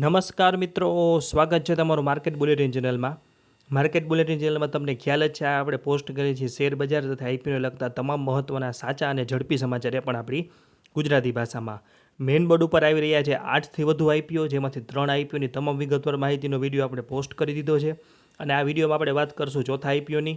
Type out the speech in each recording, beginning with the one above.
નમસ્કાર મિત્રો, સ્વાગત છે તમારું માર્કેટ બુલેટિન ચેનલમાં. માર્કેટ બુલેટિન ચેનલમાં તમને ખ્યાલ જ છે, આ આપણે પોસ્ટ કરીએ છીએ શેર બજાર તથા આઈપીઓને લગતા તમામ મહત્ત્વના સાચા અને ઝડપી સમાચાર એ પણ આપણી ગુજરાતી ભાષામાં. મેઇન બોર્ડ ઉપર આવી રહ્યા છે આઠથી વધુ આઈપીઓ જેમાંથી ત્રણ આઈપીઓની તમામ વિગતવાર માહિતીનો વીડિયો આપણે પોસ્ટ કરી દીધો છે. અને આ વિડીયોમાં આપણે વાત કરશું ચોથા આઈપીઓની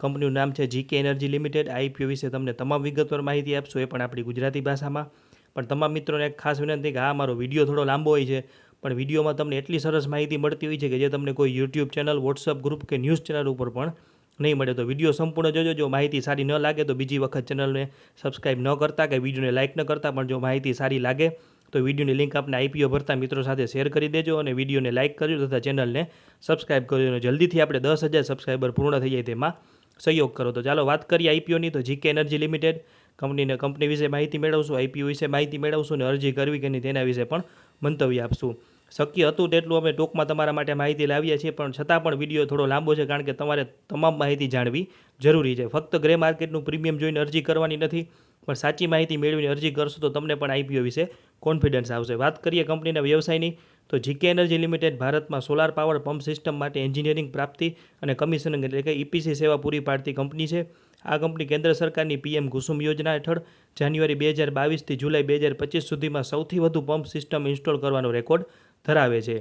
કંપનીનું નામ છે જીકે એનર્જી લિમિટેડ. આઈપીઓ વિશે તમને તમામ વિગતવાર માહિતી આપશું, એ પણ આપણી ગુજરાતી ભાષામાં. પણ તમામ મિત્રોને એક ખાસ વિનંતી કે આ મારો વીડિયો થોડો લાંબો હોય છે પણ વિડીયોમાં તમને એટલી સરસ માહિતી મળતી હોય છે કે જે તમને કોઈ યુટ્યુબ ચેનલ વોટ્સઅપ ગ્રુપ કે ન્યૂઝ ચેનલ ઉપર પણ નહીં મળે. તો વીડિયો સંપૂર્ણ જોજો. જો માહિતી સારી ન લાગે તો બીજી વખત ચેનલને સબસ્ક્રાઇબ ન કરતા કે વિડીયોને લાઇક ન કરતા, પણ જો માહિતી સારી લાગે તો વિડીયોની લિંક આપને આઈપીઓ ભરતા મિત્રો સાથે શેર કરી દેજો અને વિડીયોને લાઇક કરજો તથા ચેનલને સબસ્ક્રાઇબ કરજો અને જલ્દીથી આપણે દસ હજાર સબસ્ક્રાઈબર પૂર્ણ થઈ જાય તેમાં સહયોગ કરો. તો ચાલો વાત કરીએ આઈપીઓની તો જીકે એનર્જી લિમિટેડ કંપનીને કંપની વિશે માહિતી મેળવશું આઈપીઓ વિશે માહિતી મેળવશું અને અરજી કરવી કે નહીં તેના વિશે પણ મંતવ્ય આપશું. શક્ય હતું તેટલું અમે ટોકમાં તમારા માટે માહિતી લાવીએ છીએ, પણ છતાં પણ વીડિયો થોડો લાંબો છે કારણ કે તમારે તમામ માહિતી જાણવી જરૂરી છે. ફક્ત ગ્રે માર્કેટનું પ્રીમિયમ જોઈને અરજી કરવાની નથી, પણ સાચી માહિતી મેળવીને અરજી કરશો તો તમને પણ આઈપીઓ વિશે કોન્ફિડન્સ આવશે. વાત કરીએ કંપનીના વ્યવસાયની, તો જીકે એનર્જી લિમિટેડ ભારતમાં સોલાર પાવર પંપ સિસ્ટમ માટે એન્જિનિયરિંગ પ્રાપ્તિ અને કમિશનિંગ એટલે કે ઇપીસી સેવા પૂરી પાડતી કંપની છે. આ કંપની કેન્દ્ર સરકારની પીએમ કુસુમ યોજના હેઠળ જાન્યુઆરી બે હજાર બાવીસથી જુલાઈ બે હજાર પચીસ સુધીમાં સૌથી વધુ પંપ સિસ્ટમ ઇન્સ્ટોલ કરવાનો રેકોર્ડ ધરાવે છે.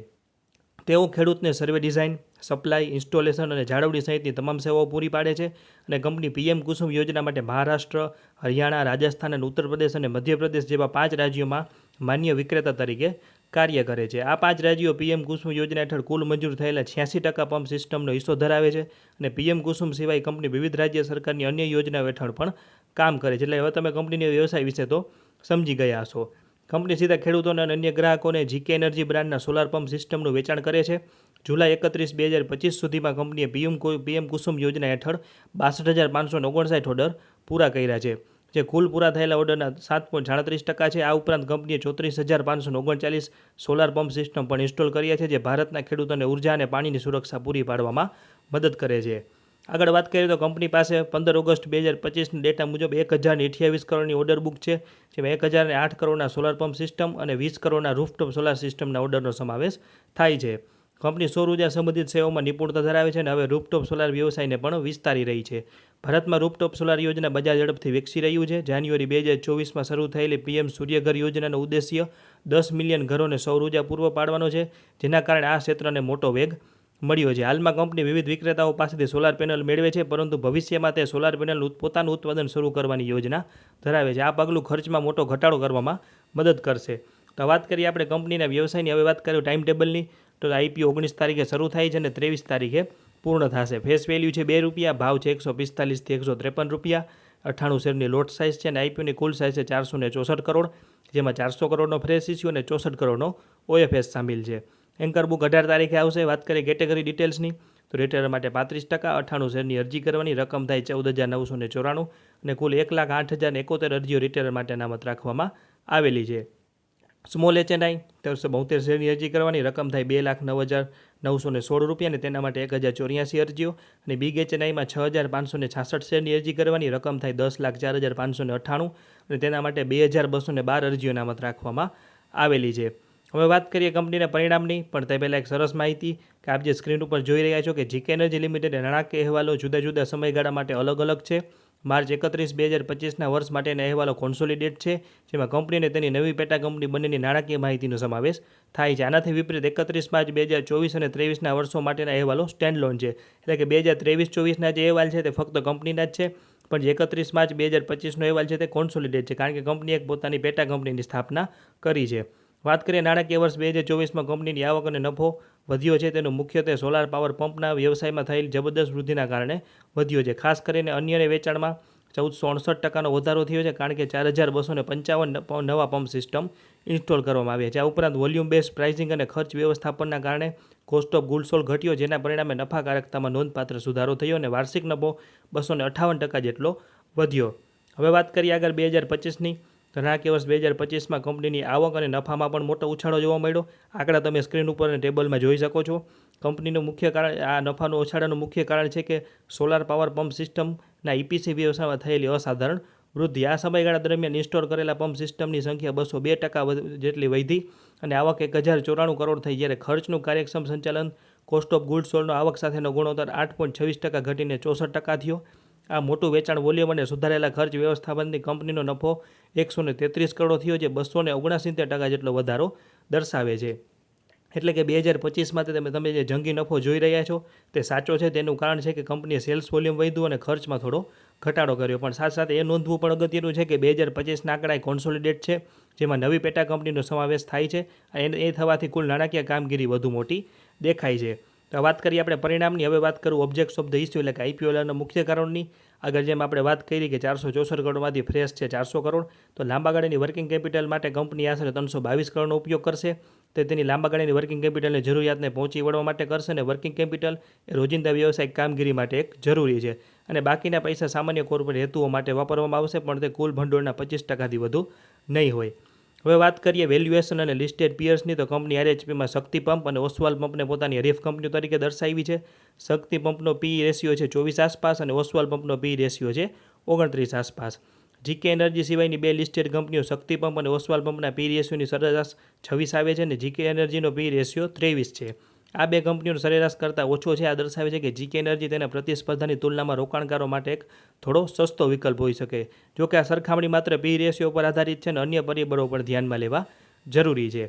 તેઓ ખેડૂતને સર્વે ડિઝાઇન, સપ્લાય, ઇન્સ્ટોલેશન અને જાળવણી સહિતની તમામ સેવાઓ પૂરી પાડે છે અને કંપની પીએમ કુસુમ યોજના માટે મહારાષ્ટ્ર, હરિયાણા, રાજસ્થાન અને ઉત્તર પ્રદેશ અને મધ્યપ્રદેશ જેવા પાંચ રાજ્યોમાં માન્ય વિક્રેતા તરીકે કાર્ય કરે છે. આ પાંચ રાજ્યો પીએમ કુસુમ યોજના હેઠળ કુલ મંજૂર થયેલા છ્યાસી ટકા પંપ સિસ્ટમનો હિસ્સો ધરાવે છે અને પીએમ કુસુમ સિવાય કંપની વિવિધ રાજ્ય સરકારની અન્ય યોજનાઓ હેઠળ પણ કામ કરે છે. એટલે હવે તમે કંપનીની વ્યવસાય વિશે તો સમજી ગયા હશો. કંપની સીધા ખેડૂતોને અને અન્ય ગ્રાહકોને જીકે એનર્જી બ્રાન્ડના સોલાર પંપ સિસ્ટમનું વેચાણ કરે છે. જુલાઈ એકત્રીસ બે હજાર પચીસ સુધીમાં કંપનીએ પીએમ પીએમ કુસુમ યોજના હેઠળ બાસઠ હજાર પાંચસો ઓગણસાઠ ઓર્ડર પૂરા કર્યા છે. જે કુલ પૂરા થયેલા ઓર્ડરના સાત પોઈન્ટ સાડત્રીસ ટકા છે. આ ઉપરાંત કંપનીએ ચોત્રીસ હજાર પાંચસો ઓગણચાલીસ સોલાર પંપ સિસ્ટમ પણ ઇન્સ્ટોલ કર્યા છે, જે ભારતના ખેડૂતોને ઊર્જા અને પાણીની સુરક્ષા પૂરી પાડવામાં મદદ કરે છે. આગળ વાત કરીએ તો કંપની પાસે પંદર ઓગસ્ટ બે હજાર પચીસના ડેટા મુજબ એક હજારની અઠ્યાવીસ કરોડની ઓર્ડર બુક છે, જેમાં એક હજારને આઠ કરોડના સોલાર પંપ સિસ્ટમ અને વીસ કરોડના રૂફટોપ સોલાર સિસ્ટમના ઓર્ડરનો સમાવેશ થાય છે. કંપની સૌર ઊર્જા સંબંધિત સેવાઓમાં નિપુણતા ધરાવે છે અને હવે રૂપટોપ સોલાર વ્યવસાયને પણ વિસ્તારી રહી છે. ભારતમાં રૂપટોપ સોલાર યોજના બજાર ઝડપથી વિકસી રહ્યું છે. જાન્યુઆરી બે હજાર ચોવીસમાં શરૂ થયેલી પીએમ સૂર્યઘર યોજનાનો ઉદ્દેશ્ય દસ મિલિયન ઘરોને સૌર ઊર્જા પૂર્વ પાડવાનો છે, જેના કારણે આ ક્ષેત્રને મોટો વેગ મળ્યો છે. હાલમાં કંપની વિવિધ વિક્રેતાઓ પાસેથી સોલાર પેનલ મેળવે છે, પરંતુ ભવિષ્યમાં તે સોલાર પેનલનું પોતાનું ઉત્પાદન શરૂ કરવાની યોજના ધરાવે છે. આ પગલું ખર્ચમાં મોટો ઘટાડો કરવામાં મદદ કરશે. તો વાત કરીએ આપણે કંપનીના વ્યવસાયની. હવે વાત કરીએ ટાઈમ ટેબલની તો આઈપીઓ ઓગણીસ તારીખે શરૂ થાય છે અને ત્રેવીસ તારીખે પૂર્ણ થશે. ફેસ વેલ્યુ છે બે રૂપિયા, ભાવ છે એકસો પિસ્તાલીસથી એકસો ત્રેપન રૂપિયા. અઠ્ઠાણું શેરની લોટ સાઇઝ છે અને આઈપીઓની કુલ સાઇઝ છે ચારસો ચોસઠ કરોડ, જેમાં ચારસો કરોડનો ફ્રેશ ઇસ્યુ અને ચોસઠ કરોડનો ઓએફએસ સામેલ છે. એન્કર બુક અઢાર તારીખે આવશે. વાત કરીએ કેટેગરી ડિટેલ્સની તો રિટેલર માટે પાંત્રીસ ટકા, અઠ્ઠાણું શેરની અરજી કરવાની રકમ થાય ચૌદ હજાર નવસો ને ચોરાણું અને કુલ એક લાખ આઠ હજાર એકોતેર અરજીઓ રિટેલર માટે અનામત રાખવામાં આવેલી છે. સ્મોલ એચએનઆઈ તેરસો બોતેર શેરની અરજી કરવાની રકમ થાય બે લાખ નવ હજાર નવસો ને સોળ રૂપિયા અને તેના માટે એક હજાર ચોર્યાસી અરજીઓ અને બિગ એચએનઆઈમાં છ હજાર પાંચસો ને છાસઠ શેરની અરજી કરવાની રકમ થાય દસ લાખ ચાર હજાર પાંચસો ને અઠ્ઠાણું અને તેના માટે બે હજાર બસો ને બાર અરજીઓ અનામત રાખવામાં આવેલી છે. હવે વાત કરીએ કંપનીના પરિણામની, પણ તે પહેલાં એક સરસ માહિતી કે આપ જે સ્ક્રીન ઉપર જોઈ રહ્યા છો કે જીકે એનર્જી લિમિટેડ નાણાકીય અહેવાલો જુદા જુદા સમયગાળા માટે અલગ અલગ છે. માર્ચ એકત્રીસ, બે હજાર પચીસના વર્ષ માટેના અહેવાલો કોન્સોલિડેટ છે, જેમાં કંપનીને તેની નવી પેટા કંપની બંનેની નાણાકીય માહિતીનો સમાવેશ થાય છે. આનાથી વિપરીત એકત્રીસ માર્ચ, બે હજાર ચોવીસ અને ત્રેવીસના વર્ષો માટેના અહેવાલો સ્ટેન્ડ લોન છે. એટલે કે બે હજાર ત્રેવીસ, ચોવીસના જે અહેવાલ છે તે ફક્ત કંપનીના જ છે, પણ જે એકત્રીસ માર્ચ, બે હજાર પચીસનો અહેવાલ છે તે કોન્સોલિડેટ છે, કારણ કે કંપનીએ પોતાની પેટા કંપનીની સ્થાપના કરી છે. વાત કરીએ નાણાકીય વર્ષ બે હજાર ચોવીસમાં કંપનીની આવક અને નફો વધ્યો છે, તેનું મુખ્યત્વે સોલાર પાવર પંપના વ્યવસાયમાં થયેલ જબરદસ્ત વૃદ્ધિના કારણે વધ્યો છે. ખાસ કરીને અન્યને વેચાણમાં ચૌદસો અડસઠ ટકાનો વધારો થયો છે, કારણ કે ચાર હજાર બસો ને પંચાવન નવા પંપ સિસ્ટમ ઇન્સ્ટોલ કરવામાં આવ્યા છે. આ ઉપરાંત વોલ્યુમ બેઝ પ્રાઇસિંગ અને ખર્ચ વ્યવસ્થાપનના કારણે કોસ્ટ ઓફ ગુલસોલ ઘટ્યો, જેના પરિણામે નફાકારકતામાં નોંધપાત્ર સુધારો થયો અને વાર્ષિક નફો બસો ને અઠ્ઠાવન ટકા જેટલો વધ્યો. હવે વાત કરીએ આગળ બે હજાર પચીસની. તો નાણાકીય વર્ષ બે હજાર પચીસમાં કંપનીની આવક અને નફામાં પણ મોટો ઉછાળો જોવા મળ્યો. આંકડા તમે સ્ક્રીન ઉપર અને ટેબલમાં જોઈ શકો છો. કંપનીનું મુખ્ય કારણ, આ નફાનું ઉછાળાનું મુખ્ય કારણ છે કે સોલાર પાવર પંપ સિસ્ટમના ઇપીસી વ્યવસાયમાં થયેલી અસાધારણ વૃદ્ધિ. આ સમયગાળા દરમિયાન ઇન્સ્ટોલ કરેલા પંપ સિસ્ટમની સંખ્યા બસો બે ટકા જેટલી વધી અને આવક એક હજાર ચોરાણું કરોડ થઈ જ્યારે ખર્ચનું કાર્યક્ષમ સંચાલન કોસ્ટ ઓફ ગુડ સોલનો આવક સાથેનો ગુણોત્તર આઠ પોઈન્ટ છવ્વીસ ટકા ઘટીને ચોસઠ ટકા થયો. આ મોટું વેચાણ વોલ્યુમ અને સુધારેલા ખર્ચ વ્યવસ્થાપનની કંપનીનો નફો એકસો ને તેત્રીસ કરોડ થયો જે બસો ને ઓગણસિત્તેર ટકા જેટલો વધારો દર્શાવે છે. એટલે કે બે હજાર પચીસમાં તમે તમે જે જંગી નફો જોઈ રહ્યા છો, તે સાચો છે. તેનું કારણ છે કે કંપનીએ સેલ્સ વોલ્યુમ વધ્યું અને ખર્ચમાં થોડો ઘટાડો કર્યો. પણ સાથે સાથે એ નોંધવું પણ અગત્યનું છે કે બે હજાર પચીસના આંકડા કોન્સોલિડેટ છે, જેમાં નવી પેટા કંપનીનો સમાવેશ થાય છે. અને એ થવાથી કુલ નાણાકીય કામગીરી વધુ મોટી દેખાય છે. તો વાત કરીએ આપણે પરિણામની. હવે વાત કરું ઓબ્જેક્ટ્સ ઓફ ધ ઇસ્યુ એટલે કે આઈપીઓના મુખ્ય કારણની. આગળ જેમ આપણે વાત કરી કે ચારસો ચોસઠ કરોડમાંથી ફ્રેશ છે ચારસો કરોડ, તો લાંબા ગાળાની વર્કિંગ કેપિટલ માટે કંપની આશરે ત્રણસો બાવીસ કરોડનો ઉપયોગ કરશે. તે તેની લાંબા ગાળાની વર્કિંગ કેપિટલની જરૂરિયાતને પહોંચી વળવા માટે કરશે અને વર્કિંગ કેપિટલ એ રોજિંદા વ્યવસાયિક કામગીરી માટે એક જરૂરી છે. અને બાકીના પૈસા સામાન્ય કોર્પોરેટ હેતુઓ માટે વાપરવામાં આવશે, પણ તે કુલ ભંડોળના પચીસ ટકાથી વધુ નહીં હોય. હવે વાત કરીએ વેલ્યુએશન અને લિસ્ટેડ પિયર્સની તો કંપની આરએચપીમાં શક્તિ પંપ અને ઓસવાલ પંપને પોતાની હરીફ કંપનીઓ તરીકે દર્શાવી છે. શક્તિ પંપનો પી રેશિયો છે ચોવીસ આસપાસ અને ઓસવાલ પંપનો પી રેશિયો છે ઓગણત્રીસ આસપાસ. જીકે એનર્જી સિવાયની બે લિસ્ટેડ કંપનીઓ શક્તિ પંપ અને ઓસવાલ પંપના પી રેશિયોની સરેરાશ છવ્વીસ આવે છે અને જીકે એનર્જીનો પી રેશિયો ત્રેવીસ છે. આ બે કંપનીઓનો સરેરાશ કરતાં ઓછો છે. આ દર્શાવે છે કે જીકે એનર્જી તેના પ્રતિસ્પર્ધાની તુલનામાં રોકાણકારો માટે એક થોડો સસ્તો વિકલ્પ હોઈ શકે. જો કે આ સરખામણી માત્ર પી રેશિયો પર આધારિત છે અને અન્ય પરિબળો પણ ધ્યાનમાં લેવા જરૂરી છે.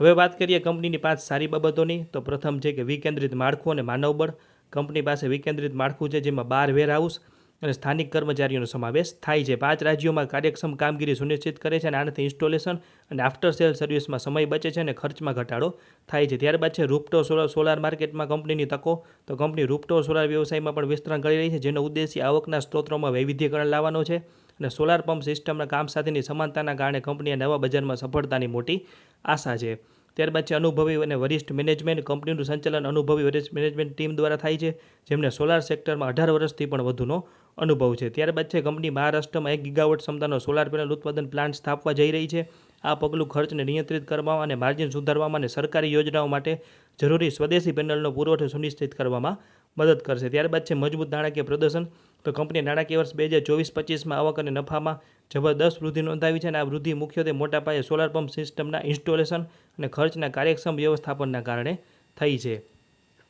હવે વાત કરીએ કંપનીની પાંચ સારી બાબતોની. તો પ્રથમ છે કે વિકેન્દ્રિત માળખું અને માનવબળ. કંપની પાસે વિકેન્દ્રિત માળખું છે જેમાં બાર વેરહાઉસ અને સ્થાનિક કર્મચારીઓનો સમાવેશ થાય છે. પાંચ રાજ્યોમાં કાર્યક્ષમ કામગીરી સુનિશ્ચિત કરે છે અને આનાથી ઇન્સ્ટોલેશન અને આફ્ટર સેલ સર્વિસમાં સમય બચે છે અને ખર્ચમાં ઘટાડો થાય છે. ત્યારબાદ છે રૂપટો સોલર સોલાર માર્કેટમાં કંપનીની તકો. તો કંપની રૂપટો સોલાર વ્યવસાયમાં પણ વિસ્તરણ કરી રહી છે, જેનો ઉદ્દેશ્ય આવકના સ્ત્રોતોમાં વૈવિધ્યકરણ લાવવાનો છે અને સોલાર પંપ સિસ્ટમના કામ સાથેની સમાનતાના કારણે કંપનીએ નવા બજારમાં સફળતાની મોટી આશા છે. ત્યારબાદ છે અનુભવી અને વરિષ્ઠ મેનેજમેન્ટ. કંપનીનું સંચાલન અનુભવી વરિષ્ઠ મેનેજમેન્ટ ટીમ દ્વારા થાય છે, જેમને સોલાર સેક્ટરમાં અઢાર વર્ષથી પણ વધુનો અનુભવ છે. ત્યારબાદ છે કંપની મહારાષ્ટ્રમાં એક ગીગાવટ ક્ષમતાનો સોલાર પેનલ ઉત્પાદન પ્લાન્ટ સ્થાપવા જઈ રહી છે. આ પગલું ખર્ચને નિયંત્રિત કરવામાં અને માર્જિન સુધારવામાં અને સરકારી યોજનાઓ માટે જરૂરી સ્વદેશી પેનલનો પુરવઠો સુનિશ્ચિત કરવામાં મદદ કરશે. ત્યારબાદ છે મજબૂત નાણાકીય પ્રદર્શન. તો કંપનીએ નાણાકીય વર્ષ બે હજાર ચોવીસ પચીસમાં આવક અને નફામાં જબરદસ્ત વૃદ્ધિ નોંધાવી છે અને આ વૃદ્ધિ મુખ્યત્વે મોટા પાયે સોલાર પંપ સિસ્ટમના ઇન્સ્ટોલેશન અને ખર્ચના કાર્યક્ષમ વ્યવસ્થાપનના કારણે થઈ છે.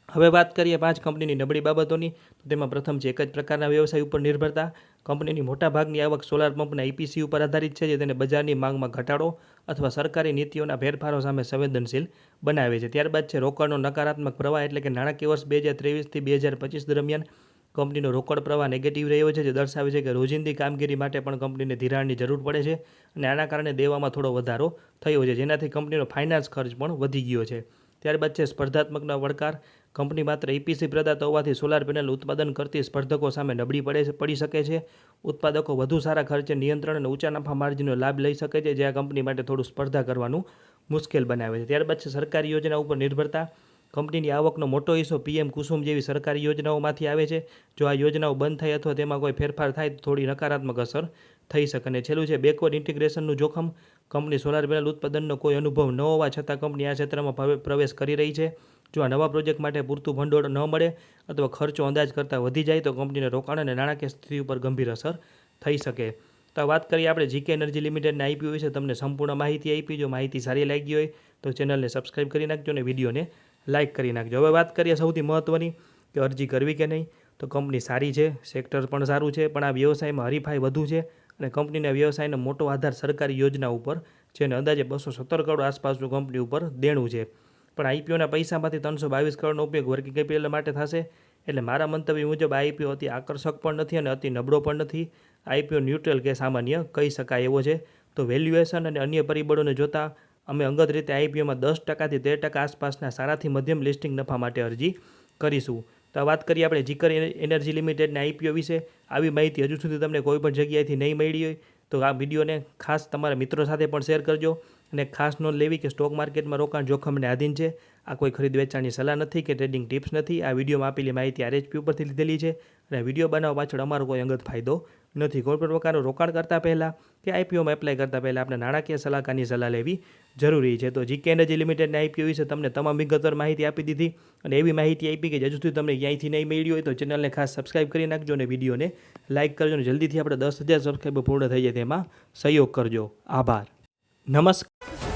હવે વાત કરીએ પાંચ કંપનીની નબળી બાબતોની, તો તેમાં પ્રથમ છે એક જ પ્રકારના વ્યવસાય ઉપર નિર્ભરતા. કંપનીની મોટાભાગની આવક સોલાર પંપના ઈપીસી ઉપર આધારિત છે, જે તેને બજારની માંગમાં ઘટાડો અથવા સરકારી નીતિઓના ફેરફારો સામે સંવેદનશીલ બનાવે છે. ત્યારબાદ છે રોકડનો નકારાત્મક પ્રવાહ એટલે કે નાણાકીય વર્ષ બે હજાર ત્રેવીસથી બે હજાર પચીસ દરમિયાન કંપનીનો રોકડ પ્રવાહ નેગેટિવ રહ્યો છે, જે દર્શાવે છે કે રોજિંદી કામગીરી માટે પણ કંપનીને ધિરાણની જરૂર પડે છે અને આના કારણે દેવામાં થોડો વધારો થયો છે, જેનાથી કંપનીનો ફાઇનાન્સ ખર્ચ પણ વધી ગયો છે. ત્યારબાદ છે સ્પર્ધાત્મકના પડકાર કંપની માત્ર ઇપીસી પ્રદાતા હોવાથી સોલાર પેનલ ઉત્પાદન કરતી સ્પર્ધકો સામે નબળી પડે પડી શકે છે. ઉત્પાદકો વધુ સારા ખર્ચે નિયંત્રણ અને ઊંચા નફા માર્જિનનો લાભ લઈ શકે છે, જે આ કંપની માટે થોડું સ્પર્ધા કરવાનું મુશ્કેલ બનાવે છે. ત્યારબાદ છે સરકારી યોજના ઉપર નિર્ભરતા. કંપનીની આવકનો મોટો હિસ્સો પીએમ કુસુમ જેવી સરકારી યોજનાઓમાંથી આવે છે. જો આ યોજનાઓ બંધ થાય અથવા તેમાં કોઈ ફેરફાર થાય, તો થોડી નકારાત્મક અસર થઈ શકે અને છેલ્લું છે બેકવર્ડ ઇન્ટિગ્રેશનનું જોખમ. કંપની સોલાર પેનલ ઉત્પાદનનો કોઈ અનુભવ ન હોવા છતાં કંપની આ ક્ષેત્રમાં પ્રવેશ કરી રહી છે. જો આ નવા પ્રોજેક્ટ માટે પૂરતું ભંડોળ ન મળે અથવા ખર્ચો અંદાજ કરતાં વધી જાય તો કંપનીને રોકાણ અને નાણાકીય સ્થિતિ ઉપર ગંભીર અસર થઈ શકે. તો વાત કરીએ આપણે જીકે એનર્જી લિમિટેડના આઈપીઓ વિશે. તમને સંપૂર્ણ માહિતી આપી, જો માહિતી સારી લાગી હોય તો ચેનલને સબસ્ક્રાઇબ કરી નાખજો અને વિડીયોને લાઇક કરી નાખજો. હવે વાત કરીએ સૌથી મહત્ત્વની કે અરજી કરવી કે નહીં. તો કંપની સારી છે, સેક્ટર પણ સારું છે, પણ આ વ્યવસાયમાં હરીફાઈ વધુ છે અને કંપનીના વ્યવસાયનો મોટો આધાર સરકારી યોજના ઉપર અને અંદાજે બસો સત્તર કરોડ આસપાસનું કંપની ઉપર દેણું છે. પણ આઈપીઓના પૈસામાંથી ત્રણસો બાવીસ કરોડનો ઉપયોગ વર્કિંગ કેપિટલ માટે થશે. એટલે મારા મંતવ્ય મુજબ આઈપીઓ અતિ આકર્ષક પણ નથી અને અતિ નબળો પણ નથી. આઈપીઓ ન્યુટ્રલ કે સામાન્ય કહી શકાય એવો છે. તો વેલ્યુએશન અને અન્ય પરિબળોને જોતાં અમે અંગત રીતે આઈપીઓમાં દસ ટકાથી તેર ટકા આસપાસના સારાથી મધ્યમ લિસ્ટિંગ નફા માટે અરજી કરીશું. તો વાત કરીએ આપણે જીકર એનર્જી લિમિટેડના આઈપીઓ વિશે. આવી માહિતી હજુ સુધી તમને કોઈ પણ જગ્યાએથી નહીં મળી હોય તો આ વિડીયોને ખાસ તમારા મિત્રો સાથે પણ શેર કરજો. અને ખાસ નોંધ લેવી કે સ્ટોક માર્કેટમાં રોકાણ જોખમને આધીન છે. આ કોઈ ખરીદ વેચાણની સલાહ નથી કે ટ્રેડિંગ ટિપ્સ નથી. આ વિડીયોમાં આપેલી માહિતી આરએચપી ઉપરથી લીધેલી છે અને વીડિયો બનાવવા પાછળ અમારો કોઈ અંગત ફાયદો નથી. કોઈ પણ પ્રકારનું રોકાણ કરતાં પહેલાં કે આઈપીઓમાં એપ્લાય કરતાં પહેલાં આપણે નાણાકીય સલાહકારની સલાહ લેવી જરૂરી છે. તો જીકે એનર્જી લિમિટેડના આઈપીઓ વિશે તમને તમામ વિગતવાર માહિતી આપી દીધી અને એવી માહિતી આપી કે હજુ સુધી તમને ક્યાંયથી નહીં મળી હોય તો ચેનલને ખાસ સબસ્ક્રાઇબ કરી નાખજો અને વિડીયોને લાઇક કરજો અને જલ્દીથી આપણે દસ હજાર સબસ્ક્રાઈબર પૂર્ણ થઈ જાય તેમાં સહયોગ કરજો. આભાર. નમસ્કાર.